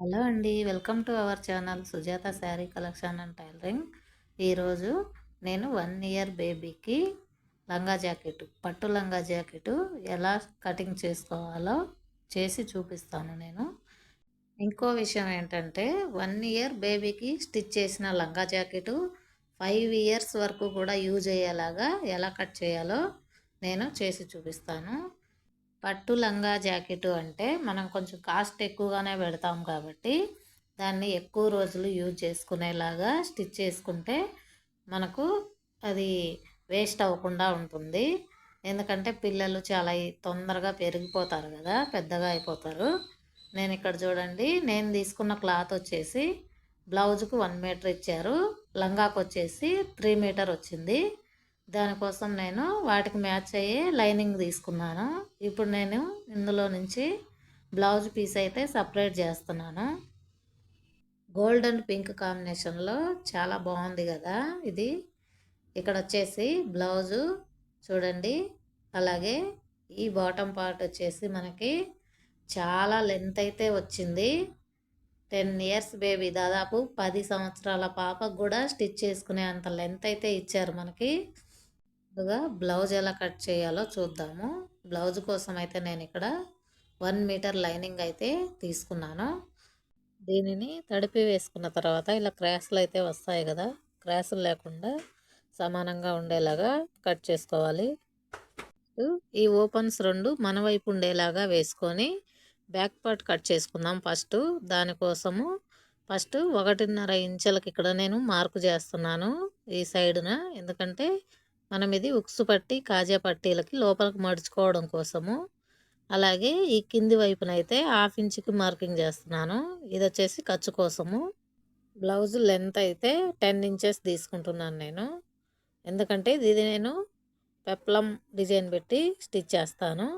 Hello అండి. Welcome to our channel Sujatha sari collection and tailoring. ఈరోజు నేను one year బేబీకి లంగా జాకెట్ పట్టు లంగా జాకెట్ ఎలా కటింగ్ చేసుకోవాలో చేసి చూపిస్తాను నేను. ఇంకో విషయం ఏంటంటే వన్ ఇయర్ బేబీకి స్టిచ్ చేసిన లంగా జాకెట్ ఫైవ్ ఇయర్స్ వరకు కూడా యూజ్ అయ్యేలాగా ఎలా కట్ చేయాలో నేను చేసి చూపిస్తాను. పట్టు లంగా జాకెట్ అంటే మనం కొంచెం కాస్ట్ ఎక్కువగానే పెడతాం కాబట్టి దాన్ని ఎక్కువ రోజులు యూజ్ చేసుకునేలాగా స్టిచ్ చేసుకుంటే మనకు అది వేస్ట్ అవ్వకుండా ఉంటుంది. ఎందుకంటే పిల్లలు చాలా తొందరగా పెరిగిపోతారు కదా పెద్దగా అయిపోతారు. నేను ఇక్కడ చూడండి నేను తీసుకున్న క్లాత్ వచ్చేసి బ్లౌజ్కు వన్ మీటర్ ఇచ్చారు. లంగాకు వచ్చేసి త్రీ మీటర్ వచ్చింది. దానికోసం నేను వాటికి మ్యాచ్ అయ్యి లైనింగ్ తీసుకున్నాను. ఇప్పుడు నేను ఇందులో నుంచి బ్లౌజ్ పీస్ అయితే సపరేట్ చేస్తున్నాను. గోల్డ్ అండ్ పింక్ కాంబినేషన్లో చాలా బాగుంది కదా ఇది. ఇక్కడ వచ్చేసి బ్లౌజు చూడండి. అలాగే ఈ బాటమ్ పార్ట్ వచ్చేసి మనకి చాలా లెంత్ అయితే వచ్చింది. టెన్ ఇయర్స్ బేబీ దాదాపు పది సంవత్సరాల పాపకు కూడా స్టిచ్ చేసుకునే అంత లెంత్ అయితే ఇచ్చారు మనకి. ముందుగా బ్లౌజ్ ఎలా కట్ చేయాలో చూద్దాము. బ్లౌజ్ కోసం అయితే నేను ఇక్కడ వన్ మీటర్ లైనింగ్ అయితే తీసుకున్నాను. దీనిని తడిపి వేసుకున్న తర్వాత ఇలా క్రాసులు అయితే వస్తాయి కదా క్రాసులు లేకుండా సమానంగా ఉండేలాగా కట్ చేసుకోవాలి. ఈ ఓపెన్స్ రెండు మన వైపు ఉండేలాగా వేసుకొని బ్యాక్ పార్ట్ కట్ చేసుకుందాం ఫస్ట్. దానికోసము ఫస్ట్ ఒకటిన్నర ఇంచులకి ఇక్కడ నేను మార్కు చేస్తున్నాను ఈ సైడున. ఎందుకంటే మనం ఇది ఉక్సు పట్టి కాజా పట్టీలకి లోపలికి మడుచుకోవడం కోసము. అలాగే ఈ కింది వైపున అయితే హాఫ్ ఇంచుకి మార్కింగ్ చేస్తున్నాను. ఇది వచ్చేసి ఖర్చు కోసము. బ్లౌజ్ లెంత్ అయితే టెన్ ఇంచెస్ తీసుకుంటున్నాను నేను. ఎందుకంటే ఇది నేను పెప్లం డిజైన్ పెట్టి స్టిచ్ చేస్తాను.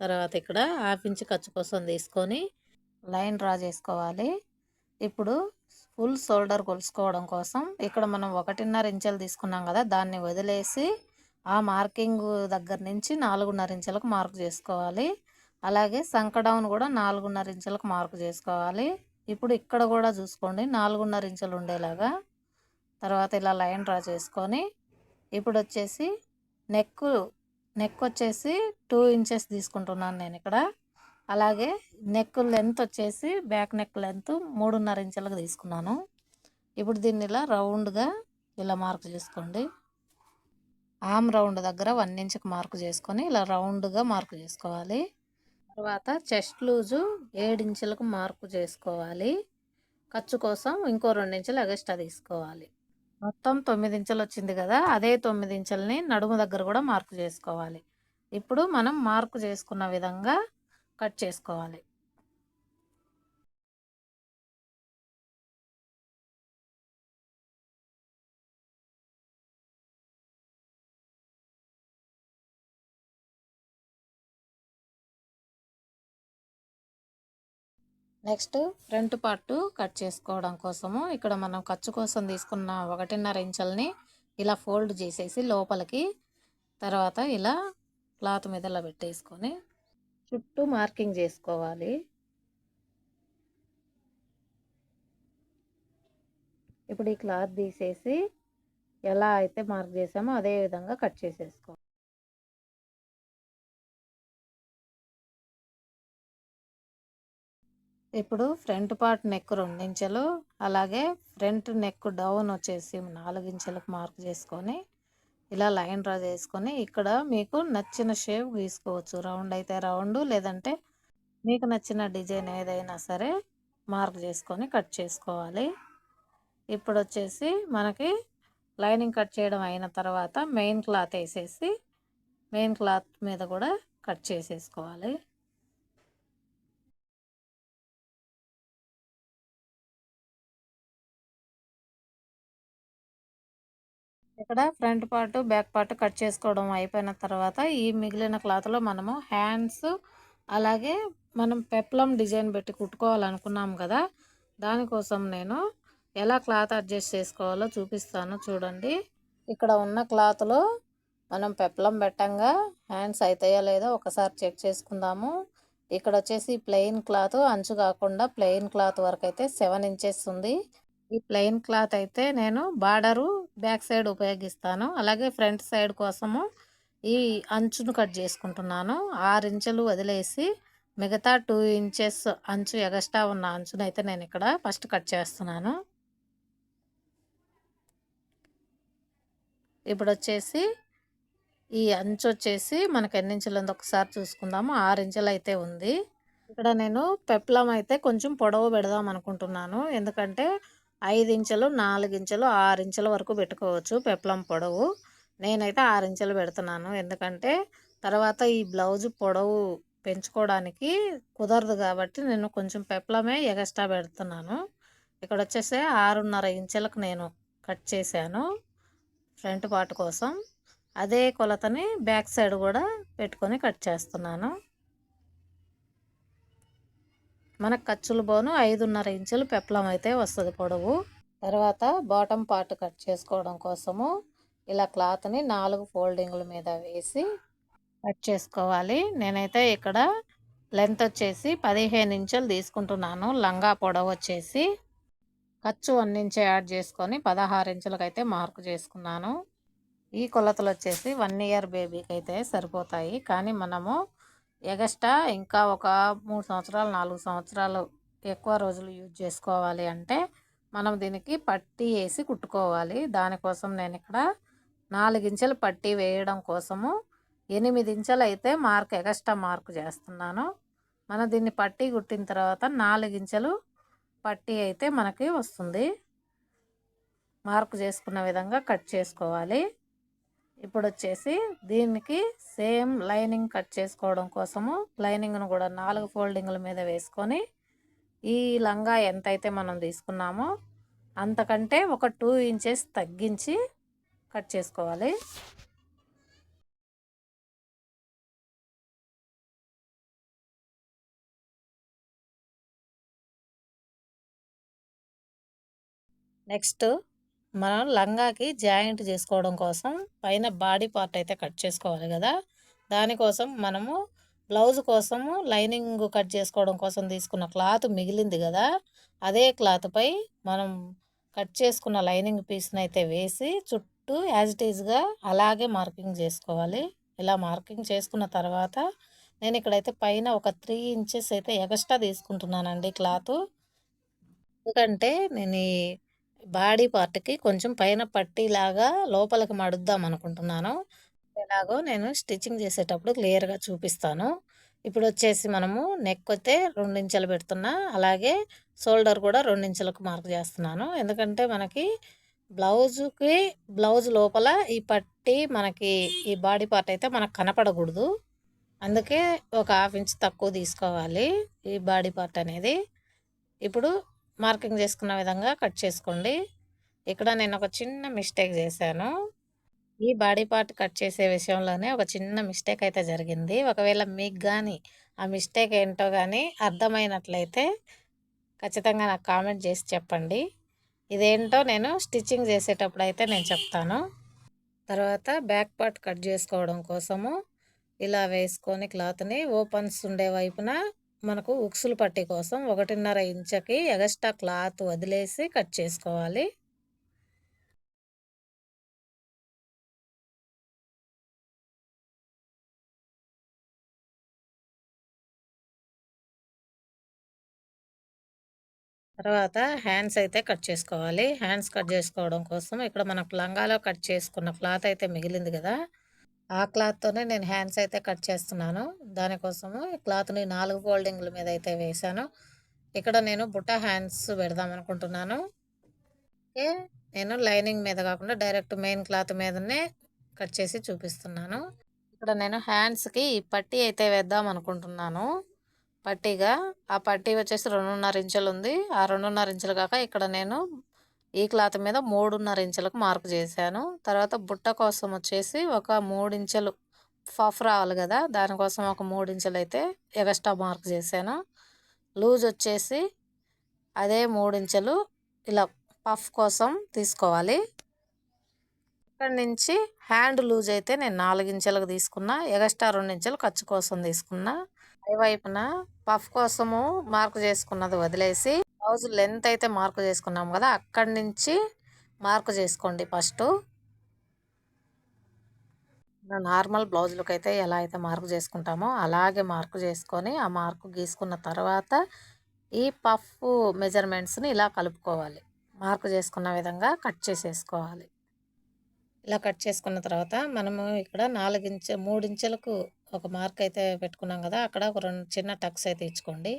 తర్వాత ఇక్కడ హాఫ్ ఇంచ్ ఖర్చు కోసం తీసుకొని లైన్ డ్రా చేసుకోవాలి. ఇప్పుడు ఫుల్ షోల్డర్ కొలుసుకోవడం కోసం ఇక్కడ మనం ఒకటిన్నర ఇంచెలు తీసుకున్నాం కదా దాన్ని వదిలేసి ఆ మార్కింగ్ దగ్గర నుంచి నాలుగున్నర ఇంచెలకు మార్క్ చేసుకోవాలి. అలాగే సంకడౌన్ కూడా నాలుగున్నర ఇంచెలకు మార్క్ చేసుకోవాలి. ఇప్పుడు ఇక్కడ కూడా చూసుకోండి నాలుగున్నర ఇంచెలు ఉండేలాగా. తర్వాత ఇలా లైన్ డ్రా చేసుకొని ఇప్పుడు వచ్చేసి నెక్ నెక్ వచ్చేసి టూ ఇంచెస్ తీసుకుంటున్నాను నేను ఇక్కడ. అలాగే నెక్ లెంత్ వచ్చేసి బ్యాక్ నెక్ లెంత్ మూడున్నర ఇంచులకు తీసుకున్నాను. ఇప్పుడు దీన్ని ఇలా రౌండ్గా ఇలా మార్క్ చేసుకోండి. ఆమ్ రౌండ్ దగ్గర వన్ ఇంచ్కి మార్క్ చేసుకొని ఇలా రౌండ్గా మార్క్ చేసుకోవాలి. తర్వాత చెస్ట్ లూజు ఇంచులకు మార్కు చేసుకోవాలి. ఖర్చు కోసం ఇంకో రెండు ఇంచులు ఎగస్ట్రా తీసుకోవాలి. మొత్తం తొమ్మిది ఇంచులు వచ్చింది కదా అదే తొమ్మిది ఇంచులని నడుము దగ్గర కూడా మార్కు చేసుకోవాలి. ఇప్పుడు మనం మార్కు చేసుకున్న విధంగా కట్ చేసుకోవాలి. నెక్స్ట్ ఫ్రంట్ పార్ట్ కట్ చేసుకోవడం కోసము ఇక్కడ మనం ఖర్చు కోసం తీసుకున్న ఒకటిన్నర ఇంచుల్ని ఇలా ఫోల్డ్ చేసేసి లోపలికి తర్వాత ఇలా క్లాత్ మీదలో పెట్టేసుకొని చుట్టూ మార్కింగ్ చేసుకోవాలి. ఇప్పుడు ఈ క్లాత్ తీసేసి ఎలా అయితే మార్క్ చేసామో అదే విధంగా కట్ చేసేసుకోవాలి. ఇప్పుడు ఫ్రంట్ పార్ట్ నెక్ రెండించెలు అలాగే ఫ్రంట్ నెక్ డౌన్ వచ్చేసి నాలుగు మార్క్ చేసుకొని ఇలా లైన్ డ్రా చేసుకొని ఇక్కడ మీకు నచ్చిన షేప్ గీసుకోవచ్చు. రౌండ్ అయితే రౌండ్ లేదంటే మీకు నచ్చిన డిజైన్ ఏదైనా సరే మార్క్ చేసుకొని కట్ చేసుకోవాలి. ఇప్పుడు వచ్చేసి మనకి లైనింగ్ కట్ చేయడం అయిన తర్వాత మెయిన్ క్లాత్ వేసేసి మెయిన్ క్లాత్ మీద కూడా కట్ చేసేసుకోవాలి. ఇక్కడ front part back part cut చేసుకోవడం అయిపోయిన తర్వాత ఈ మిగిలిన క్లాత్లో మనము హ్యాండ్స్ అలాగే మనం పెప్లం డిజైన్ పెట్టి కుట్టుకోవాలనుకున్నాం కదా దానికోసం నేను ఎలా క్లాత్ అడ్జస్ట్ చేసుకోవాలో చూపిస్తాను చూడండి. ఇక్కడ ఉన్న క్లాత్లో మనం పెప్లం పెట్టంగా హ్యాండ్స్ అవుతాయో లేదో ఒకసారి చెక్ చేసుకుందాము. ఇక్కడ వచ్చేసి ప్లెయిన్ క్లాత్ అంచు కాకుండా ప్లెయిన్ క్లాత్ వరకు అయితే సెవెన్ ఇంచెస్ ఉంది. ఈ ప్లెయిన్ క్లాత్ అయితే నేను బార్డరు బ్యాక్ సైడ్ ఉపయోగిస్తాను. అలాగే ఫ్రంట్ సైడ్ కోసము ఈ అంచును కట్ చేసుకుంటున్నాను. ఆరు ఇంచులు వదిలేసి మిగతా టూ ఇంచెస్ అంచు ఎగస్ట్రా ఉన్న అంచును అయితే నేను ఇక్కడ ఫస్ట్ కట్ చేస్తున్నాను. ఇప్పుడు వచ్చేసి ఈ అంచు వచ్చేసి మనకు ఎన్ని ఇంచులు ఉంది ఒకసారి చూసుకుందాము. ఆరు ఇంచులు అయితే ఉంది. ఇక్కడ నేను పెప్లం అయితే కొంచెం పొడవు పెడదాం అనుకుంటున్నాను. ఎందుకంటే ఐదు ఇంచులు నాలుగు ఇంచులు ఆరు ఇంచుల వరకు పెట్టుకోవచ్చు. పెప్లం పొడవు. నేనైతే ఆరు ఇంచులు పెడుతున్నాను. ఎందుకంటే తర్వాత ఈ బ్లౌజ్ పొడవు పెంచుకోవడానికి కుదరదు కాబట్టి నేను కొంచెం పెప్లమే ఎగస్ట్రా పెడుతున్నాను. ఇక్కడ వచ్చేసి ఆరున్నర ఇంచులకు నేను కట్ చేశాను ఫ్రంట్ పార్ట్ కోసం. అదే కొలతని బ్యాక్ సైడ్ కూడా పెట్టుకొని కట్ చేస్తున్నాను. మనకు ఖర్చులు బోను ఐదున్నర ఇంచులు పెప్పలం అయితే వస్తుంది పొడవు. తర్వాత బాటమ్ పార్ట్ కట్ చేసుకోవడం కోసము ఇలా క్లాత్ని నాలుగు ఫోల్డింగ్ల మీద వేసి కట్ చేసుకోవాలి. నేనైతే ఇక్కడ లెంత్ వచ్చేసి పదిహేను ఇంచులు తీసుకుంటున్నాను. లంగా పొడవు వచ్చేసి ఖర్చు వన్ యాడ్ చేసుకొని పదహారు ఇంచులకు అయితే మార్కు చేసుకున్నాను. ఈ కొలతలు వచ్చేసి వన్ ఇయర్ బేబీకి అయితే సరిపోతాయి. కానీ మనము ఎగస్ట్రా ఇంకా ఒక మూడు సంవత్సరాలు నాలుగు సంవత్సరాలు ఎక్కువ రోజులు యూజ్ చేసుకోవాలి అంటే మనం దీనికి పట్టీ వేసి కుట్టుకోవాలి. దానికోసం నేను ఇక్కడ నాలుగించెలు పట్టీ వేయడం కోసము ఎనిమిది ఇంచెలు అయితే మార్క్ ఎగస్ట్రా మార్క్ చేస్తున్నాను. మనం దీన్ని పట్టీ కుట్టిన తర్వాత నాలుగించెలు పట్టీ అయితే మనకి వస్తుంది. మార్క్ చేసుకున్న విధంగా కట్ చేసుకోవాలి. ఇప్పుడు వచ్చేసి దీనికి సేమ్ లైనింగ్ కట్ చేసుకోవడం కోసము లైనింగ్ను కూడా నాలుగు ఫోల్డింగ్ల మీద వేసుకొని ఈ లంగా ఎంతైతే మనం తీసుకున్నామో అంతకంటే ఒక టూ ఇంచెస్ తగ్గించి కట్ చేసుకోవాలి. నెక్స్ట్ మనం లంగాకి జాయింట్ చేసుకోవడం కోసం పైన బాడీ పార్ట్ అయితే కట్ చేసుకోవాలి కదా. దానికోసం మనము బ్లౌజ్ కోసము లైనింగ్ కట్ చేసుకోవడం కోసం తీసుకున్న క్లాత్ మిగిలింది కదా. అదే క్లాత్పై మనం కట్ చేసుకున్న లైనింగ్ పీస్ని అయితే వేసి చుట్టూ యాజ్ ఇట్ ఈజ్గా అలాగే మార్కింగ్ చేసుకోవాలి. ఇలా మార్కింగ్ చేసుకున్న తర్వాత నేను ఇక్కడైతే పైన ఒక త్రీ ఇంచెస్ అయితే ఎక్స్ట్రా తీసుకుంటున్నానండి క్లాత్. ఎందుకంటే నేను బాడీ పార్ట్కి కొంచెం పైన పట్టిలాగా లోపలికి మడుద్దాం అనుకుంటున్నాను. ఎలాగో నేను స్టిచ్చింగ్ చేసేటప్పుడు క్లియర్గా చూపిస్తాను. ఇప్పుడు వచ్చేసి మనము నెక్ అయితే రెండించెలు పెడుతున్నా అలాగే షోల్డర్ కూడా రెండించెలకు మార్క్ చేస్తున్నాను. ఎందుకంటే మనకి బ్లౌజ్కి బ్లౌజ్ లోపల ఈ పట్టి మనకి ఈ బాడీ పార్ట్ అయితే మనకు కనపడకూడదు. అందుకే ఒక హాఫ్ ఇంచ్ తక్కువ తీసుకోవాలి ఈ బాడీ పార్ట్ అనేది. ఇప్పుడు మార్కింగ్ చేసుకున్న విధంగా కట్ చేసుకోండి. ఇక్కడ నేను ఒక చిన్న మిస్టేక్ చేశాను. ఈ బాడీ పార్ట్ కట్ చేసే విషయంలోనే ఒక చిన్న మిస్టేక్ అయితే జరిగింది. ఒకవేళ మీకు కానీ ఆ మిస్టేక్ ఏంటో కానీ అర్థమైనట్లయితే ఖచ్చితంగా నాకు కామెంట్ చేసి చెప్పండి. ఇదేంటో నేను స్టిచ్చింగ్ చేసేటప్పుడు అయితే నేను చెప్తాను. తర్వాత బ్యాక్ పార్ట్ కట్ చేసుకోవడం కోసము ఇలా వేసుకొని క్లాత్ని ఓపెన్స్ ఉండే వైపున మనకు ఉక్సులు పట్టి కోసం ఒకటిన్నర ఇంచకి ఎగస్ట్రా క్లాత్ వదిలేసి కట్ చేసుకోవాలి. తర్వాత హ్యాండ్స్ అయితే కట్ చేసుకోవాలి. హ్యాండ్స్ కట్ చేసుకోవడం కోసం ఇక్కడ మనకు లంగాలో కట్ చేసుకున్న క్లాత్ అయితే మిగిలింది కదా. ఆ క్లాత్తోనే నేను హ్యాండ్స్ అయితే కట్ చేస్తున్నాను. దానికోసము ఈ క్లాత్ని నాలుగు ఫోల్డింగ్ల మీద అయితే వేసాను ఇక్కడ నేను బుట్ట హ్యాండ్స్ పెడదాం అనుకుంటున్నాను. ఓకే నేను లైనింగ్ మీద కాకుండా డైరెక్ట్ మెయిన్ క్లాత్ మీదనే కట్ చేసి చూపిస్తున్నాను. ఇక్కడ నేను హ్యాండ్స్కి ఈ పట్టీ అయితే వేద్దాం అనుకుంటున్నాను. పట్టీగా ఆ పట్టీ వచ్చేసి రెండున్నర ఇంచులు ఉంది. ఆ రెండున్నర ఇంచులు కాక ఇక్కడ నేను ఈ క్లాత్ మీద మూడున్నర ఇంచులకు మార్పు చేశాను. తర్వాత బుట్ట కోసం వచ్చేసి ఒక మూడించెలు ఫఫ్ రావాలి కదా దానికోసం ఒక మూడించెలు అయితే ఎగస్ట్రా మార్క్ చేశాను. లూజ్ వచ్చేసి అదే మూడించెలు ఇలా పఫ్ కోసం తీసుకోవాలి. ఇక్కడ నుంచి హ్యాండ్ లూజ్ అయితే నేను నాలుగించెలకు తీసుకున్నా ఎగస్ట్రా రెండించెలు ఖర్చు కోసం తీసుకున్నా. పై వైపున పఫ్ కోసము మార్క్ చేసుకున్నది వదిలేసి బ్లౌజ్ లెంత్ అయితే మార్కు చేసుకున్నాం కదా అక్కడి నుంచి మార్కు చేసుకోండి ఫస్ట్. నార్మల్ బ్లౌజులకు అయితే ఎలా అయితే మార్కు చేసుకుంటామో అలాగే మార్కు చేసుకొని ఆ మార్కు గీసుకున్న తర్వాత ఈ పఫ్ మెజర్మెంట్స్ని ఇలా కలుపుకోవాలి. మార్కు చేసుకున్న విధంగా కట్ చేసేసుకోవాలి. ఇలా కట్ చేసుకున్న తర్వాత మనము ఇక్కడ నాలుగించ మూడించెలకు ఒక మార్క్ అయితే పెట్టుకున్నాం కదా అక్కడ ఒక రెండు చిన్న టక్స్ అయితే ఇచ్చుకోండి.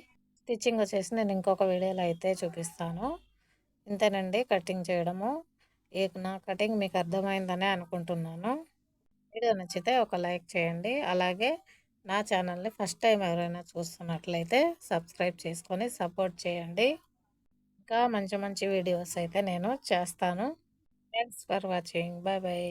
స్టిచ్చింగ్ వచ్చేసి నేను ఇంకొక వీడియోలో అయితే చూపిస్తాను. ఇంతేనండి కటింగ్ చేయడము. ఈ నా కటింగ్ మీకు అర్థమైందనే అనుకుంటున్నాను. వీడియో నచ్చితే ఒక లైక్ చేయండి. అలాగే నా ఛానల్ని ఫస్ట్ టైం ఎవరైనా చూస్తున్నట్లయితే సబ్స్క్రైబ్ చేసుకొని సపోర్ట్ చేయండి. ఇంకా మంచి మంచి వీడియోస్ అయితే నేను చేస్తాను. Thanks for watching bye bye